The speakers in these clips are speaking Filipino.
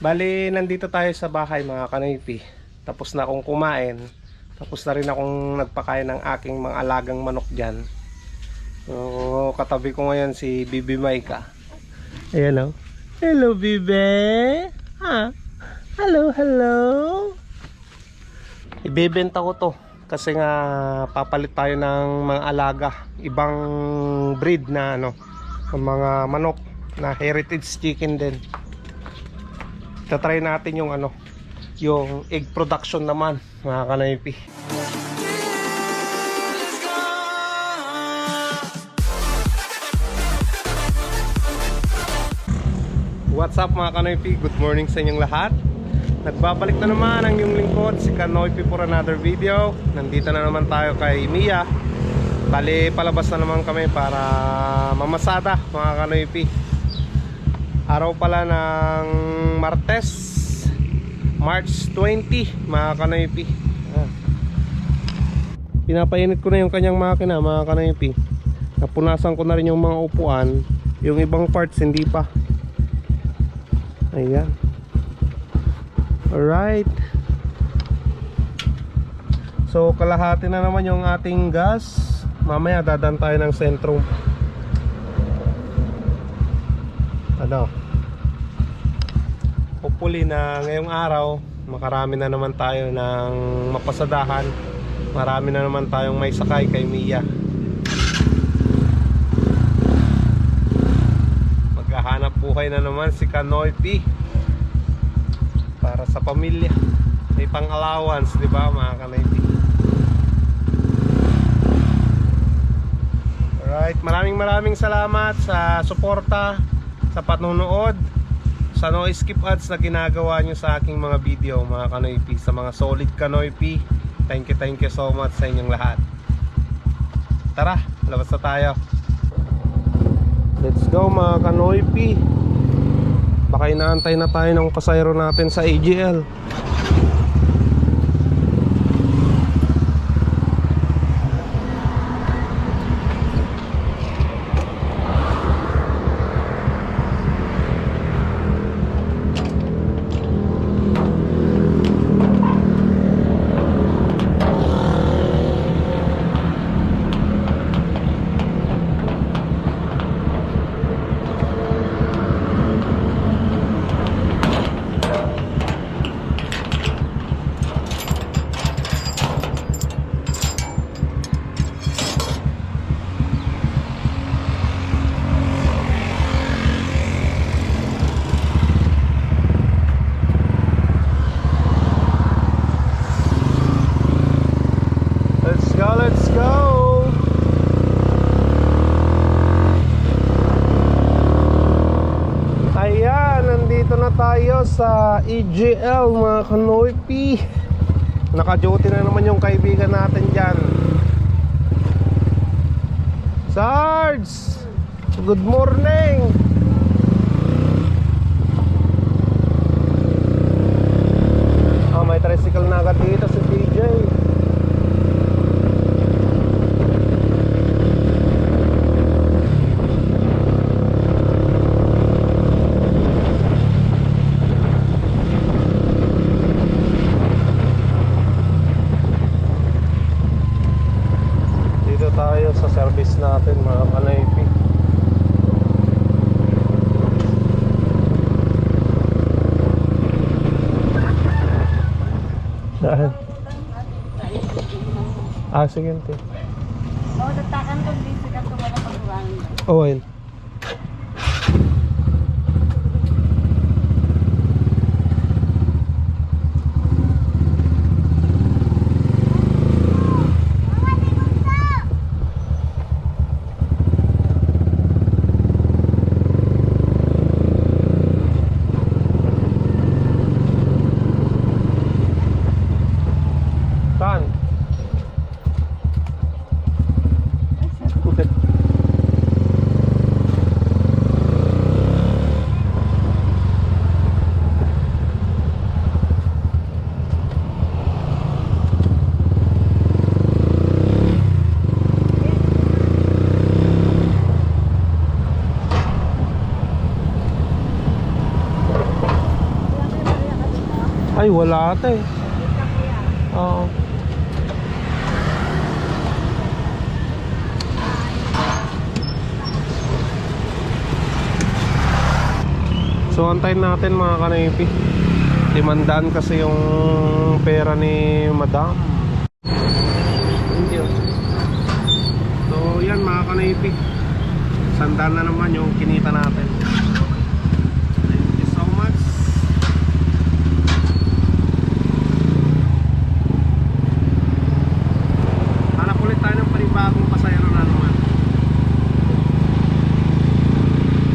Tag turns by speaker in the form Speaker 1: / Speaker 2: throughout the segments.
Speaker 1: Bali, nandito tayo sa bahay mga kanoypi. Tapos na akong kumain. Tapos na rin akong nagpakain ng aking mga alagang manok dyan. So, katabi ko ngayon si Bibi Maika. Ayan o. Hello, Bibi! Ha? Hello, hello! Ibebenta ko to. Kasi nga papalit tayo ng mga alaga. Ibang breed na ano. mga manok na heritage chicken din. Tatry natin yung ano, yung egg production naman, mga kanaypi. What's up mga kanaypi? Good morning sa inyong lahat. Nagbabalik na naman ang yung lingkod, si Kanoypi for another video. Nandito na naman tayo kay Mia. Bali, palabas na naman kami para mamasada mga kanoypi. Araw pala ng Martes, March 20 mga kanoypi. Pinapainit ko na yung kanyang makina mga kanoypi. Napunasan ko na rin yung mga upuan. Yung ibang parts hindi pa. Ayan. Alright. So kalahati na naman yung ating gas. Mamaya dadan tayo ng sentrum. Ano? Hopefully na ngayong araw makarami na naman tayo ng mapasadahan. Marami na naman tayong may sakay kay Mia. Maghahanap buhay na naman si Kanoy P para sa pamilya. May pang allowance, 'di ba, mga Kanoy P? Alright, maraming maraming salamat sa suporta, sa panonood, sa no skip ads na ginagawa nyo sa aking mga video, mga Kanoypi, sa mga solid Kanoypi. Thank you, thank you so much sa inyong lahat. Tara, labas na tayo. Let's go mga Kanoypi. Baka inaantay na tayo ng pasayro natin sa AGL. Let's go, let's go! Ayan, nandito na sa EGL mga kanoypi Naka-duty na naman yung kaibigan natin dyan Sarge! Good morning! Oh, may tricycle na agad dito si PJ Dito tayo sa service natin mga kanaypi Saan? Ah, sige ante.
Speaker 2: Mau letakkan kondisi kan kepada pengurangan.
Speaker 1: Oh, ayun. Saan? Ay, wala ata eh. Oo. So, antayin natin mga kanaypi. Limandaan kasi yung pera ni madam. So, yan mga kanaypi. Sandaan na naman yung kinita natin. Thank you so much. Hanap ulit tayo ng panibagong pasayro na naman.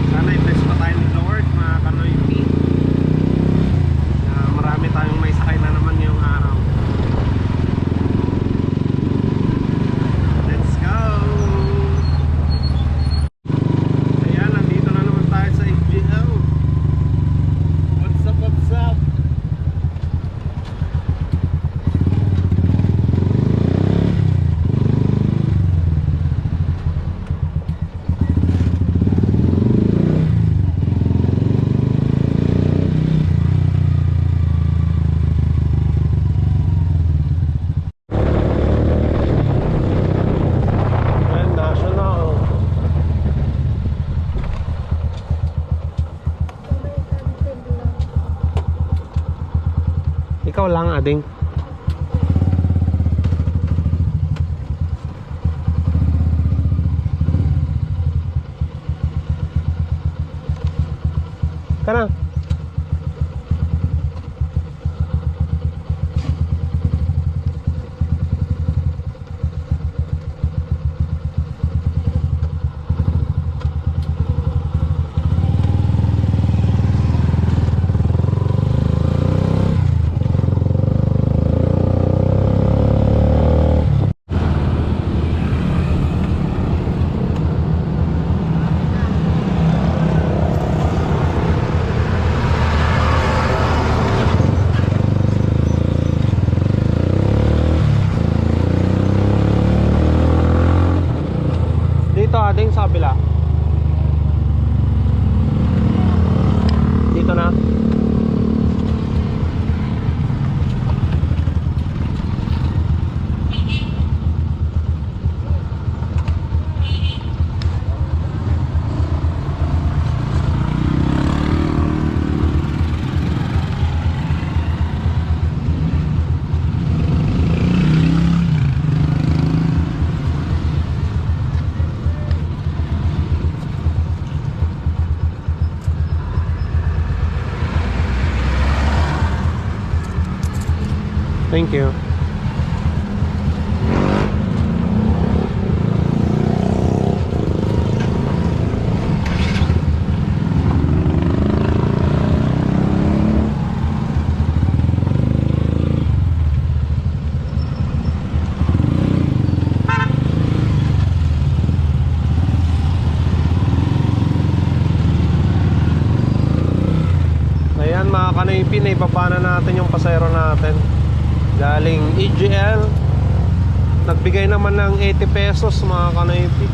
Speaker 1: Sana i-bless pa tayo ni Lord, mga Kanoy P. Na marami tayong may sakay na naman ngayong araw. Let's go! Ayan, nandito na naman tayo sa HGL. What's up, what's up? Ayan, national. Ikaw lang, ading. Ading sa kabila. Thank you. Nagbigay naman ng 80 pesos mga kanaypi.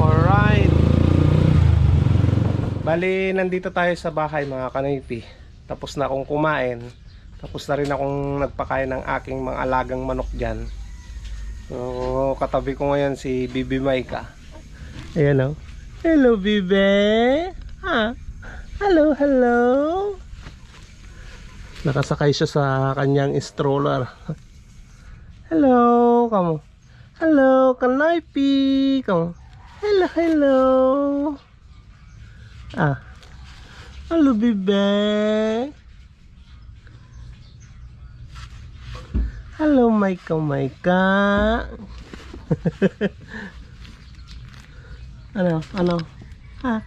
Speaker 1: Alright. Bali, nandito tayo sa bahay mga kanaypi. Tapos na akong kumain. Tapos na rin akong nagpakain ng aking mga alagang manok dyan. So, katabi ko ngayon si Bibi Maika. Ayan o Hello, Bibi. Ha? Hello, hello Nakasakay siya sa kanyang stroller. Hello, kamo. Hello, kanaypi. Kamo. Hello, hello. Ah. Hello, bibe. Hello, Maika, Maika. ano, ano? Ha?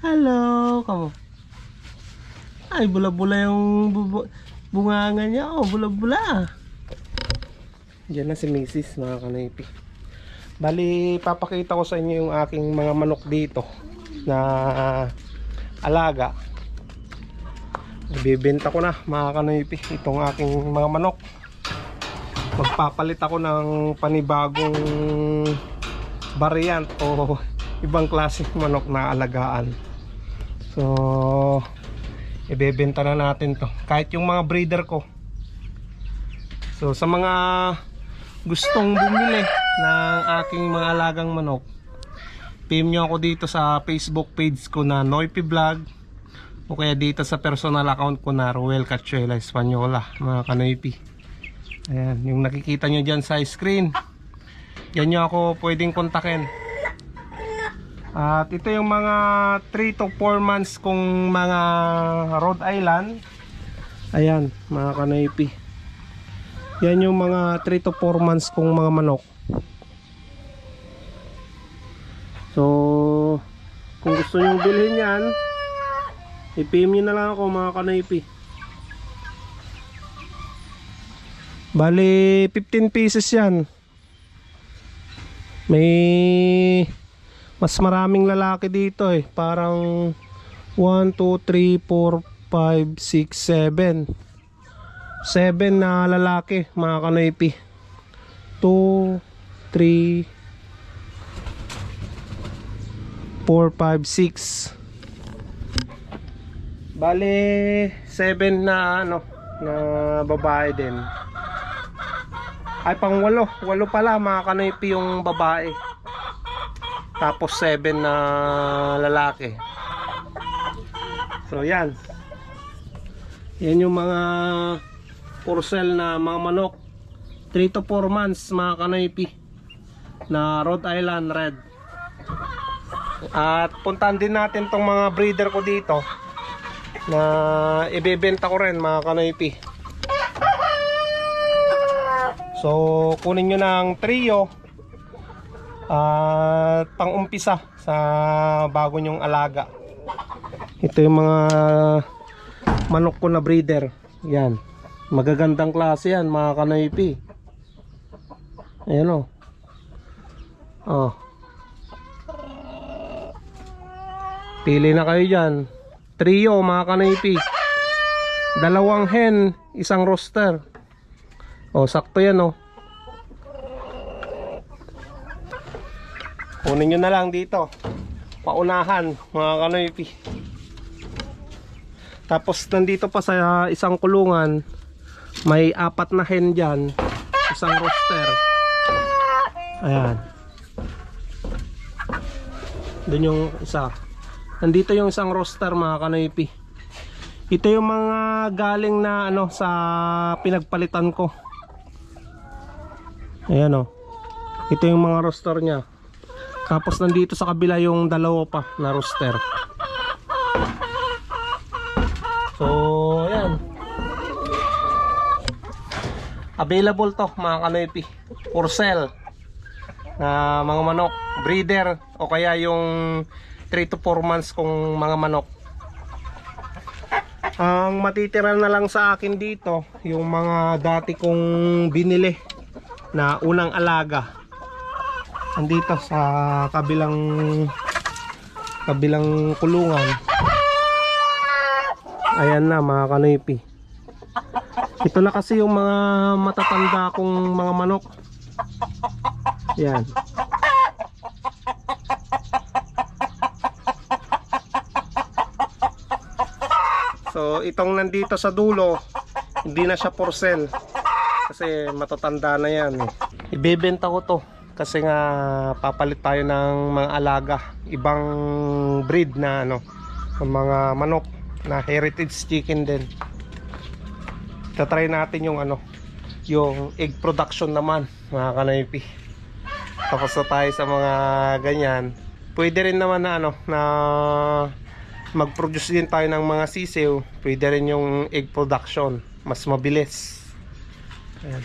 Speaker 1: Hello, kamo. Ay, bula-bula yung bubu- bunganga niya. Oh, bula-bula. Diyan na si Mrs. mga kanaypi. Bali, papakita ko sa inyo yung aking mga manok dito na alaga. Ibibenta ko na mga kanaypi itong aking mga manok. Magpapalit ako ng panibagong variant o ibang klaseng manok na alagaan. So, ibebenta na natin to. Kahit yung mga breeder ko. So sa mga gustong bumili ng aking mga alagang manok PM nyo ako dito sa Facebook page ko na Noipi Vlog o kaya dito sa personal account ko na Ruel Cachuela Española mga kanoipi ayan yung nakikita nyo dyan sa screen yan nyo ako pwedeng kontakin at ito yung mga 3 to 4 months kong mga Rhode Island. Ayan, mga kanaypi. Yan yung mga 3 to 4 months kong mga manok. So, kung gusto nyo bilhin yan, i-PM nyo na lang ako mga kanaypi. Bali, 15 pieces yan. May mas maraming lalaki dito eh. Parang 1, 2, 3, 4, 5, 6, 7. 7 na lalaki mga kanoypi. 2, 3, 4, 5, 6. Bale, 7 na ano, na babae din. Ay, pang walo. Walo pala mga kanoypi yung babae. Tapos 7 na lalaki. So yan. Yan yung mga for na mga manok. 3 to 4 months mga kanoypi. Na Rhode Island Red. At puntahan din natin tong mga breeder ko dito. Na ibebenta ko rin mga kanoypi. So kunin nyo ng trio at pang-umpisa sa bago nyong alaga. Ito yung mga manok ko na breeder. Yan. Magagandang klase yan, mga kanoypi. Ayan o. Oh. Pili na kayo dyan. Trio, mga kanoypi. Dalawang hen, isang roster. Oh, sakto yan oh. Kunin nyo na lang dito. Paunahan, mga kanoypi. Tapos nandito pa sa isang kulungan, may apat na hen dyan. Isang roster. Ayan. Doon yung isa. Nandito yung isang roster mga kanoypi. Ito yung mga galing na ano sa pinagpalitan ko. Ayan o. Ito yung mga roster niya. Tapos nandito sa kabila yung dalawa pa na roster. So, ayan. Available to mga kanoypi. For sale. Na mga manok. Breeder. O kaya yung 3 to 4 months kong mga manok. Ang matitira na lang sa akin dito, yung mga dati kong binili na unang alaga andito sa kabilang kabilang kulungan. Ayan na mga kanoypi. Ito na kasi yung mga matatanda kong mga manok. Yan. So itong nandito sa dulo hindi na siya for kasi matatanda na yan eh. ibebenta ko to kasi nga papalit tayo ng mga alaga ibang breed na ano mga manok na heritage chicken din. Tatry natin yung ano yung egg production naman mga kanaypi. Tapos na tayo sa mga ganyan. Pwede rin naman na ano na mag produce din tayo ng mga sisiw. Pwede rin yung egg production. Mas mabilis. Ayan.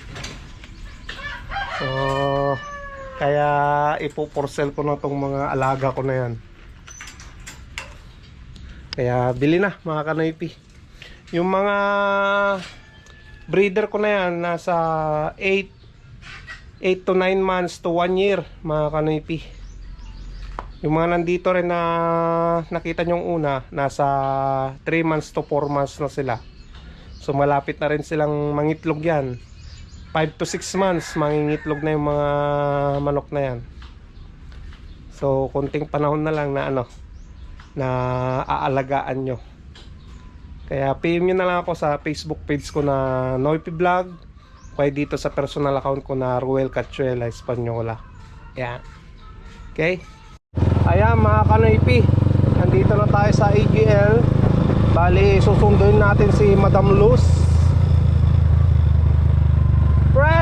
Speaker 1: so kaya ipoporsel ko na tong mga alaga ko na yan. Kaya bili na mga kanoypi. Yung mga breeder ko na yan nasa 8 8 to 9 months to 1 year mga kanoypi. Yung mga nandito rin na nakita nyong una nasa 3 months to 4 months na sila. So malapit na rin silang mangitlog yan. 5 to 6 months mangingitlog na yung mga manok na yan so konting panahon na lang na ano na aalagaan nyo Kaya PM nyo na lang ako sa Facebook page ko na Noipi Vlog. Kaya dito sa personal account ko na Ruel Cachuela Espanyola. Yan. Okay? Ayan mga kanoypi. Nandito na tayo sa AGL. Bali, susunduin natin si Madam Luz. Pre,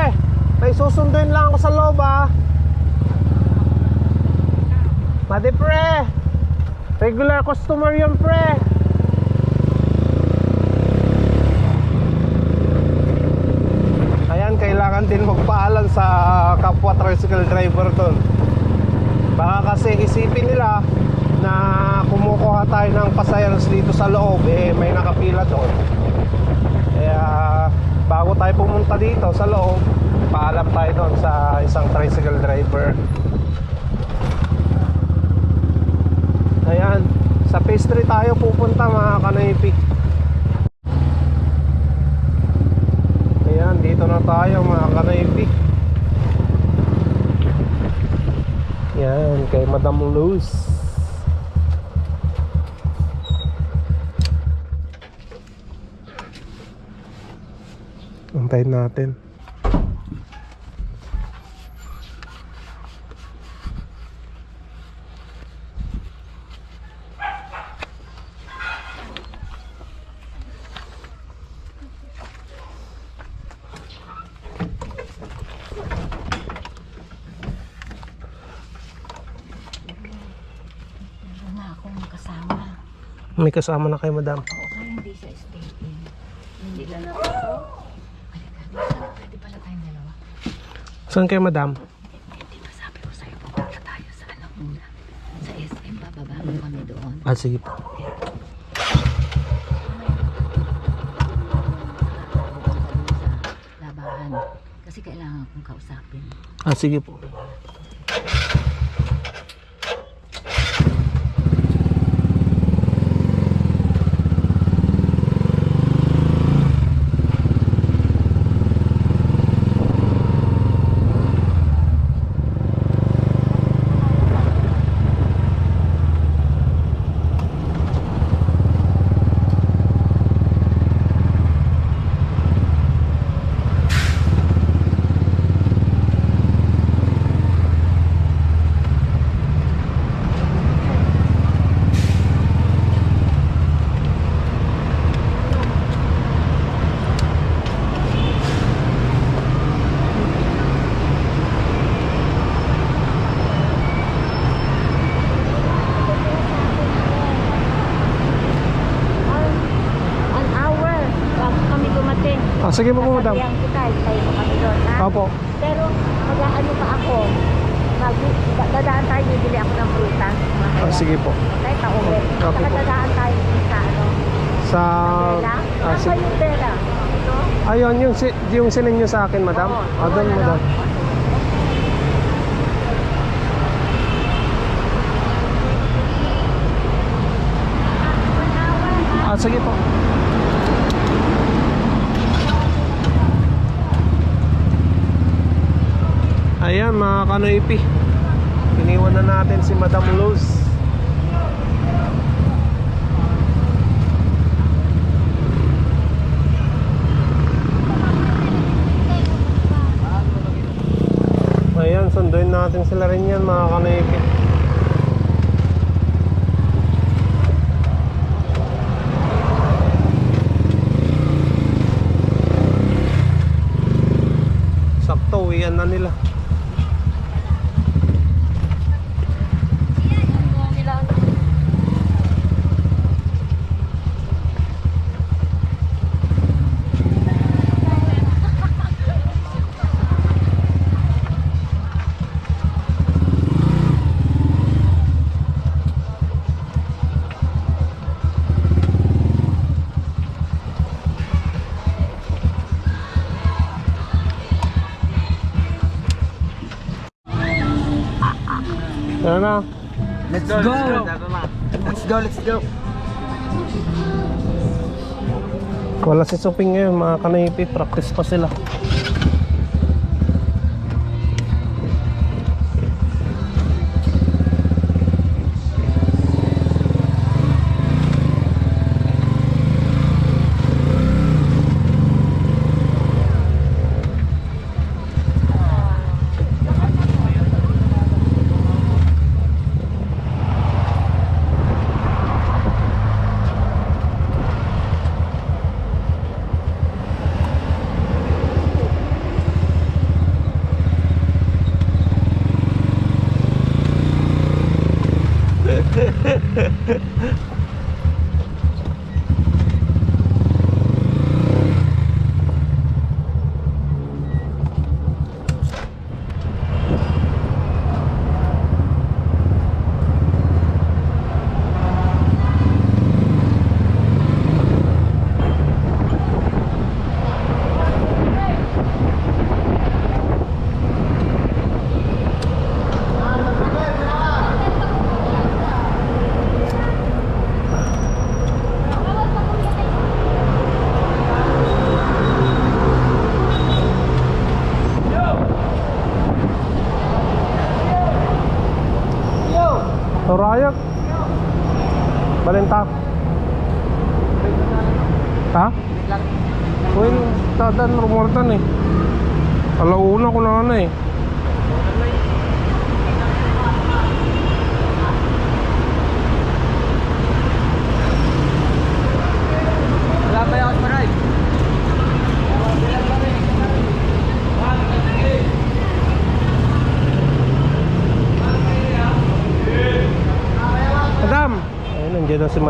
Speaker 1: may susunduin lang ako sa loob ah. Madi pre. Regular customer yun pre. Ayan, kailangan din magpaalam sa kapwa tricycle driver doon. Baka kasi isipin nila na kumukuha tayo ng pasayers dito sa loob, eh may nakapila doon. Kaya bago tayo pumunta dito sa loob, paalam tayo doon sa isang tricycle driver. Ayan, sa pastry tayo pupunta mga kanaypi. Ayan, dito na tayo mga kanaypi. Yan, kay Madam Luz. Antayin natin.
Speaker 2: Meron na akong kasama.
Speaker 1: May kasama na kay Madam.
Speaker 2: Oo, kaya hindi siya staying. Hindi lang ako. Pwede pala tayong dalawa.
Speaker 1: Saan kay Madam?
Speaker 2: Hindi ba sabi ko sa'yo, pupunta tayo sa ano? Sa SM, bababa mo kami doon.
Speaker 1: Ah, sige po.
Speaker 2: Sa labahan. Kasi kailangan akong kausapin.
Speaker 1: Ah, sige po. Sige po Madam.
Speaker 2: Sasabihan kita, tayo mo kami doon, ha?
Speaker 1: Opo.
Speaker 2: Pero mag-ano pa ako. Mag dadaan tayo, bibili ako ng prutas.
Speaker 1: Ah, sige po.
Speaker 2: Tayo pa-uwi.
Speaker 1: Opo
Speaker 2: Saka
Speaker 1: po.
Speaker 2: dadaan tayo sa ano.
Speaker 1: Sa...
Speaker 2: Pera.
Speaker 1: Ah,
Speaker 2: Saan ba
Speaker 1: sige.
Speaker 2: yung pera? Ito?
Speaker 1: Ayun, yung, si, yung sinin nyo sa akin, Madam.
Speaker 2: Oo.
Speaker 1: Ah, doon,
Speaker 2: Oo,
Speaker 1: Madam.
Speaker 2: ano?
Speaker 1: Ah, sige po. Ayan mga kanoipi. Iniwan na natin si Madam Luz. Ayan, sunduin natin sila rin yan mga kanoipi. Sakto, uwian na nila. Na?
Speaker 3: Let's go. Let's go. Let's go.
Speaker 1: Wala si Suping ngayon, mga kanipi, practice pa sila.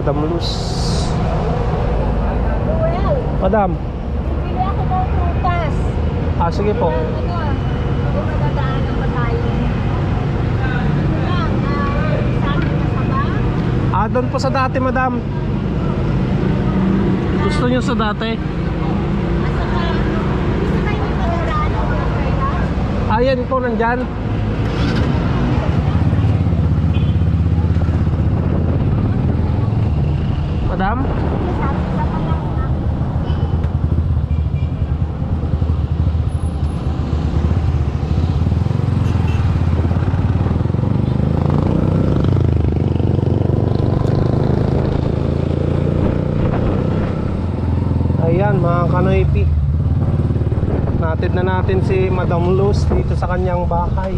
Speaker 1: Madam Luz. Madam,
Speaker 2: bibili ako ng prutas.
Speaker 1: ah sige po.
Speaker 2: Ano ah, kung magdadaanan pa tayo. Ah?
Speaker 1: Ah, doon po sa dati, Madam. Gusto niyo sa dati? Ayan po, nandyan. Madam?
Speaker 2: Sabi ka pa lang na.
Speaker 1: Ayan mga kanoypi Natid na natin si Madam Luz dito sa kanyang bahay